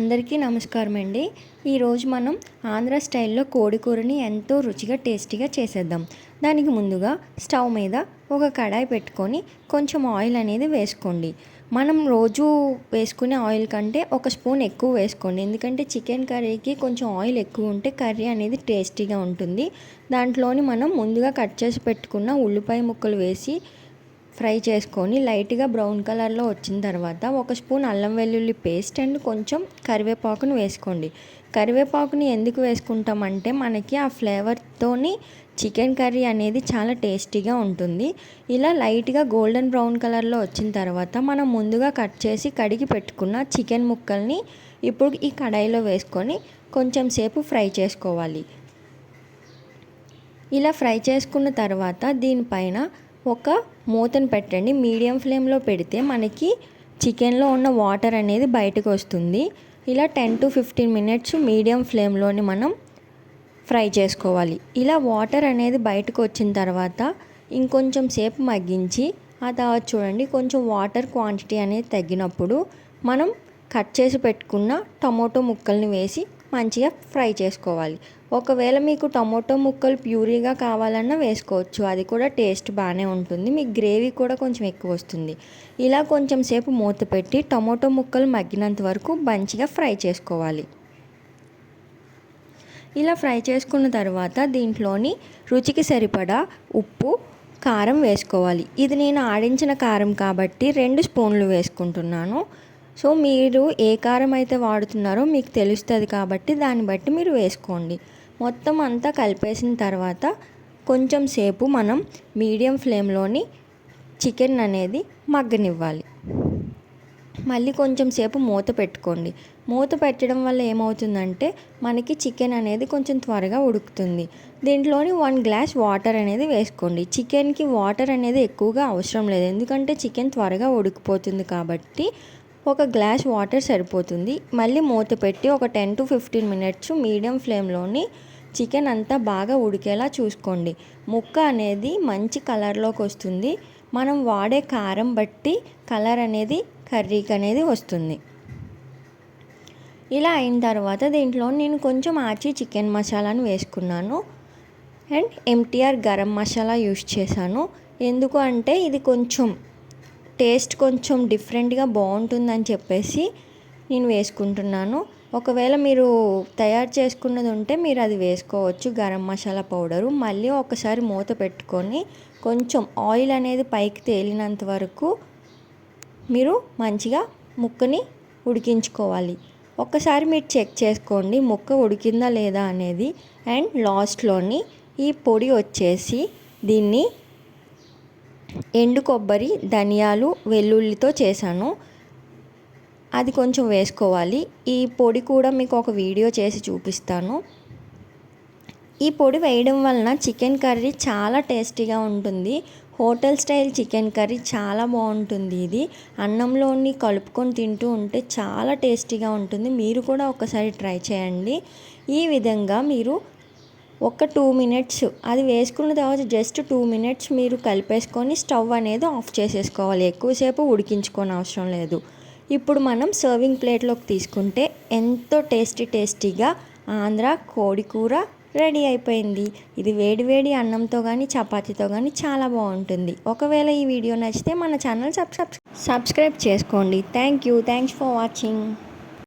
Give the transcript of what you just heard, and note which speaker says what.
Speaker 1: అందరికీ నమస్కారం అండి. ఈరోజు మనం ఆంధ్ర స్టైల్లో కోడి కూరని ఎంతో రుచిగా టేస్టీగా చేసేద్దాం. దానికి ముందుగా స్టవ్ మీద ఒక కడాయి పెట్టుకొని కొంచెం ఆయిల్ అనేది వేసుకోండి. మనం రోజు వేసుకునే ఆయిల్ కంటే ఒక స్పూన్ ఎక్కువ వేసుకోండి. ఎందుకంటే చికెన్ కర్రీకి కొంచెం ఆయిల్ ఎక్కువ ఉంటే కర్రీ అనేది టేస్టీగా ఉంటుంది. దాంట్లోని మనం ముందుగా కట్ చేసి పెట్టుకున్న ఉల్లిపాయ ముక్కలు వేసి ఫ్రై చేసుకొని లైట్గా బ్రౌన్ కలర్లో వచ్చిన తర్వాత ఒక స్పూన్ అల్లం వెల్లుల్లి పేస్ట్ అండ్ కొంచెం కరివేపాకును వేసుకోండి. కరివేపాకుని ఎందుకు వేసుకుంటామంటే మనకి ఆ ఫ్లేవర్తోని చికెన్ కర్రీ అనేది చాలా టేస్టీగా ఉంటుంది. ఇలా లైట్గా గోల్డెన్ బ్రౌన్ కలర్లో వచ్చిన తర్వాత మనం ముందుగా కట్ చేసి కడిగి పెట్టుకున్న చికెన్ ముక్కల్ని ఇప్పుడు ఈ కడాయిలో వేసుకొని కొంచెం సేపు ఫ్రై చేసుకోవాలి. ఇలా ఫ్రై చేసుకున్న తర్వాత దీనిపైన ఒక మూతను పెట్టండి. మీడియం ఫ్లేమ్లో పెడితే మనకి చికెన్లో ఉన్న వాటర్ అనేది బయటకు వస్తుంది. ఇలా ten to fifteen minutes medium ఫ్లేమ్లోని మనం ఫ్రై చేసుకోవాలి. ఇలా వాటర్ అనేది బయటకు వచ్చిన తర్వాత ఇంకొంచెం సేపు మగ్గించి ఆ తర్వాత చూడండి కొంచెం వాటర్ క్వాంటిటీ అనేది తగ్గినప్పుడు మనం కట్ చేసి పెట్టుకున్న టమోటో ముక్కల్ని వేసి మంచిగా ఫ్రై చేసుకోవాలి. ఒకవేళ మీకు టమోటో ముక్కలు ప్యూరీగా కావాలన్నా వేసుకోవచ్చు. అది కూడా టేస్ట్ బాగానే ఉంటుంది. మీకు గ్రేవీ కూడా కొంచెం ఎక్కువ వస్తుంది. ఇలా కొంచెం సేపు మూత పెట్టి టమోటో ముక్కలు మగ్గినంత వరకు మంచిగా ఫ్రై చేసుకోవాలి. ఇలా ఫ్రై చేసుకున్న తర్వాత దీంట్లోని రుచికి సరిపడా ఉప్పు కారం వేసుకోవాలి. ఇది నేను ఆడించిన కారం కాబట్టి రెండు స్పూన్లు వేసుకుంటున్నాను. సో మీరు ఏ కారం అయితే వాడుతున్నారో మీకు తెలుస్తుంది కాబట్టి దాన్ని బట్టి మీరు వేసుకోండి. మొత్తం అంతా కలిపేసిన తర్వాత కొంచెం సేపు మనం మీడియం ఫ్లేమ్లోని చికెన్ అనేది మగ్గనివ్వాలి. మళ్ళీ కొంచెం సేపు మూత పెట్టుకోండి. మూత పెట్టడం వల్ల ఏమవుతుందంటే మనకి చికెన్ అనేది కొంచెం త్వరగా ఉడుకుతుంది. దీంట్లోని వన్ గ్లాస్ వాటర్ అనేది వేసుకోండి. చికెన్కి వాటర్ అనేది ఎక్కువగా అవసరం లేదు. ఎందుకంటే చికెన్ త్వరగా ఉడికిపోతుంది కాబట్టి ఒక గ్లాస్ వాటర్ సరిపోతుంది. మళ్ళీ మూత పెట్టి ఒక ten to fifteen minutes medium ఫ్లేమ్లోని chicken అంతా బాగా ఉడికేలా చూసుకోండి. ముక్క అనేది మంచి కలర్లోకి వస్తుంది. మనం వాడే కారం బట్టి కలర్ అనేది కర్రీకి అనేది వస్తుంది. ఇలా అయిన తర్వాత దీంట్లో నేను కొంచెం ఆచి చికెన్ మసాలాను వేసుకున్నాను. And MTR garam masala use చేశాను. ఎందుకు అంటే ఇది కొంచెం టేస్ట్ కొంచెం డిఫరెంట్గా బాగుంటుందని చెప్పేసి నేను వేసుకుంటున్నాను. ఒకవేళ మీరు తయారు చేసుకున్నది ఉంటే మీరు అది వేసుకోవచ్చు. గరం మసాలా పౌడరు. మళ్ళీ ఒకసారి మూత పెట్టుకొని కొంచెం ఆయిల్ అనేది పైకి తేలినంత వరకు మీరు మంచిగా ముక్కని ఉడికించుకోవాలి. ఒక్కసారి మీరు చెక్ చేసుకోండి ముక్క ఉడికిందా లేదా అనేది. అండ్ లాస్ట్లోని ఈ పొడి వచ్చేసి దీన్ని ఎండు కొబ్బరి ధనియాలు వెల్లుల్లితో చేశాను. అది కొంచెం వేసుకోవాలి. ఈ పొడి కూడా మీకు ఒక వీడియో చేసి చూపిస్తాను. ఈ పొడి వేయడం వలన చికెన్ కర్రీ చాలా టేస్టీగా ఉంటుంది. హోటల్ స్టైల్ చికెన్ కర్రీ చాలా బాగుంటుంది ఇది. అన్నంలోని కలుపుకొని తింటూ ఉంటే చాలా టేస్టీగా ఉంటుంది. మీరు కూడా ఒకసారి ట్రై చేయండి. ఈ విధంగా మీరు ఒక టూ మినిట్స్. అది వేసుకున్న తర్వాత జస్ట్ టూ మినిట్స్ మీరు కలిపేసుకొని స్టవ్ అనేది ఆఫ్ చేసేసుకోవాలి. ఎక్కువసేపు ఉడికించుకోని అవసరం లేదు. ఇప్పుడు మనం సర్వింగ్ ప్లేట్లోకి తీసుకుంటే ఎంతో టేస్టీ టేస్టీగా ఆంధ్ర కోడి కూర రెడీ అయిపోయింది. ఇది వేడి వేడి అన్నంతో కానీ చపాతీతో కానీ చాలా బాగుంటుంది. ఒకవేళ ఈ వీడియో నచ్చితే మన ఛానల్ సబ్ సబ్స్క్రైబ్ చేసుకోండి. Thank you. Thanks for watching.